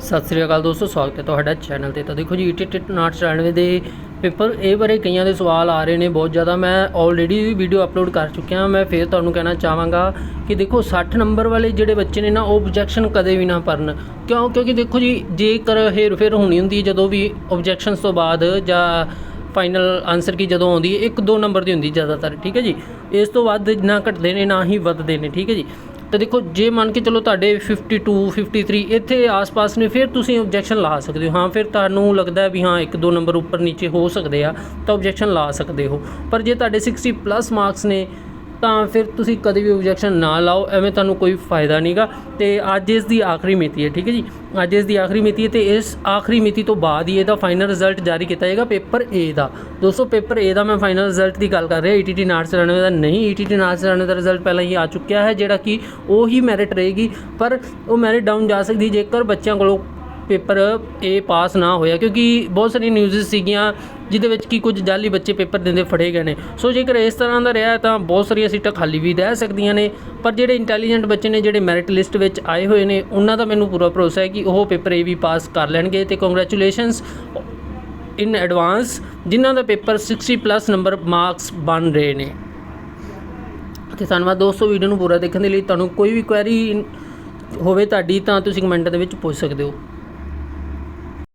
ਸਤਿ ਸ੍ਰੀ ਅਕਾਲ ਦੋਸਤੋ, ਸਵਾਗਤ ਹੈ ਤੁਹਾਡਾ ਚੈਨਲ ਤੇ। ਤਾਂ ਦੇਖੋ ਜੀ E ETT 994 ਦੇ ਪੇਪਰ ਇਹ ਬਾਰੇ ਕਈਆਂ ਦੇ ਸਵਾਲ ਆ ਰਹੇ ਨੇ ਬਹੁਤ ਜ਼ਿਆਦਾ। ਮੈਂ ਆਲਰੇਡੀ ਵੀਡੀਓ ਅਪਲੋਡ ਕਰ ਚੁੱਕਿਆ ਮੈਂ ਫੇਰ ਤੁਹਾਨੂੰ ਕਹਿਣਾ ਚਾਹਾਂਗਾ ਕਿ ਦੇਖੋ 60 ਨੰਬਰ ਵਾਲੇ ਜਿਹੜੇ ਬੱਚੇ ਨੇ ਨਾ, ਉਹ ਆਬਜੈਕਸ਼ਨ ਕਦੇ ਵੀ ਨਾ ਭਰਨ। ਕਿਉਂ? ਕਿਉਂਕਿ ਦੇਖੋ ਜੀ, ਜੇਕਰ ਹੇਰ ਫੇਰ ਹੋਣੀ ਹੁੰਦੀ ਹੈ, ਜਦੋਂ ਵੀ ਆਬਜੈਕਸ਼ਨਸ ਤੋਂ ਬਾਅਦ ਜਾਂ ਫਾਈਨਲ ਆਨਸਰ ਕੀ ਜਦੋਂ ਆਉਂਦੀ ਹੈ, ਇੱਕ ਦੋ ਨੰਬਰ ਦੀ ਹੁੰਦੀ ਜ਼ਿਆਦਾਤਰ, ਠੀਕ ਹੈ ਜੀ? ਇਸ ਤੋਂ ਵੱਧ ਨਾ ਘਟਦੇ ਨੇ, ਨਾ ਹੀ ਵੱਧਦੇ ਨੇ, ਠੀਕ ਹੈ ਜੀ? ਤਾਂ ਦੇਖੋ, ਜੇ ਮੰਨ ਕੇ ਚਲੋ ਤੁਹਾਡੇ 52 53 ਇੱਥੇ ਆਸ-ਪਾਸ ਨੇ, ਫਿਰ ਤੁਸੀਂ ਆਬਜੈਕਸ਼ਨ ਲਾ ਸਕਦੇ ਹੋ। ਹਾਂ, ਫਿਰ ਤੁਹਾਨੂੰ ਲੱਗਦਾ ਵੀ ਹਾਂ ਇੱਕ ਦੋ ਨੰਬਰ ਉੱਪਰ ਨੀਚੇ ਹੋ ਸਕਦੇ ਆ, ਤਾਂ ਆਬਜੈਕਸ਼ਨ ਲਾ ਸਕਦੇ ਹੋ। ਪਰ ਜੇ ਤੁਹਾਡੇ 60 ਪਲੱਸ ਮਾਰਕਸ ਨੇ ਤਾਂ ਫਿਰ ਤੁਸੀਂ ਕਦੇ ਵੀ ਓਬਜੈਕਸ਼ਨ ਨਾ ਲਾਓ, ਐਵੇਂ ਤੁਹਾਨੂੰ ਕੋਈ ਫਾਇਦਾ ਨਹੀਂਗਾ ਤੇ ਅੱਜ ਇਸ ਦੀ ਆਖਰੀ ਮਿਤੀ ਹੈ, ਠੀਕ ਹੈ ਜੀ? ਅੱਜ ਇਸ ਦੀ ਆਖਰੀ ਮਿਤੀ ਹੈ ਤੇ ਇਸ ਆਖਰੀ ਮਿਤੀ ਤੋਂ ਬਾਅਦ ਹੀ ਇਹਦਾ ਫਾਈਨਲ ਰਿਜ਼ਲਟ ਜਾਰੀ ਕੀਤਾ ਜਾਏਗਾ ਪੇਪਰ A ਦਾ। ਦੋਸਤੋ, ਪੇਪਰ A ਦਾ ਮੈਂ ਫਾਈਨਲ ਰਿਜ਼ਲਟ ਦੀ ਗੱਲ ਕਰ ਰਿਹਾ E ETT 994 ਦਾ ਨਹੀਂ E ETT 994 ਦਾ ਰਿਜ਼ਲਟ ਪਹਿਲਾਂ ਹੀ ਆ ਚੁੱਕਿਆ ਹੈ, ਜਿਹੜਾ ਕਿ ਉਹੀ ਮੈਰਿਟ ਰਹੇਗੀ, ਪਰ ਉਹ ਮੈਰਿਟ ਡਾਊਨ ਜਾ ਸਕਦੀ ਜੇਕਰ ਬੱਚਿਆਂ ਕੋਲੋਂ ਪੇਪਰ ਏ ਪਾਸ ਨਾ ਹੋਇਆ ਕਿਉਂਕਿ ਬਹੁਤ ਸਾਰੀ ਨਿਊਜ਼ ਸੀਗੀਆਂ ਜਿਹਦੇ ਵਿੱਚ ਕਿ ਕੁਝ ਜਾਲੀ ਬੱਚੇ ਪੇਪਰ ਦਿੰਦੇ ਫੜੇ ਗਏ ਨੇ। ਸੋ ਜੇਕਰ ਇਸ ਤਰ੍ਹਾਂ ਦਾ ਰਿਹਾ ਤਾਂ ਬਹੁਤ ਸਾਰੀਆਂ ਸੀਟਾਂ ਖਾਲੀ ਵੀ ਰਹਿ ਸਕਦੀਆਂ ਨੇ, ਪਰ ਜਿਹੜੇ ਇੰਟੈਲੀਜੈਂਟ ਬੱਚੇ ਨੇ, ਜਿਹੜੇ ਮੈਰਿਟ ਲਿਸਟ ਵਿੱਚ ਆਏ ਹੋਏ ਨੇ, ਉਹਨਾਂ ਦਾ ਮੈਨੂੰ ਪੂਰਾ ਭਰੋਸਾ ਹੈ ਕਿ ਉਹ ਪੇਪਰ ਏ ਵੀ ਪਾਸ ਕਰ ਲੈਣਗੇ ਤੇ ਕੰਗ੍ਰੈਚੁਲੇਸ਼ਨਸ ਇਨ ਐਡਵਾਂਸ ਜਿਨ੍ਹਾਂ ਦਾ ਪੇਪਰ 60 ਪਲੱਸ ਨੰਬਰ ਮਾਰਕਸ ਬਣ ਰਹੇ ਨੇ। ਤੇ ਧੰਨਵਾਦ ਦੋਸਤੋ ਵੀਡੀਓ ਨੂੰ ਪੂਰਾ ਦੇਖਣ ਦੇ ਲਈ। ਤੁਹਾਨੂੰ ਕੋਈ ਵੀ ਕੁਐਰੀ ਹੋਵੇ ਤੁਹਾਡੀ ਤਾਂ ਤੁਸੀਂ ਕਮੈਂਟ ਦੇ ਵਿੱਚ ਪੁੱਛ ਸਕਦੇ ਹੋ।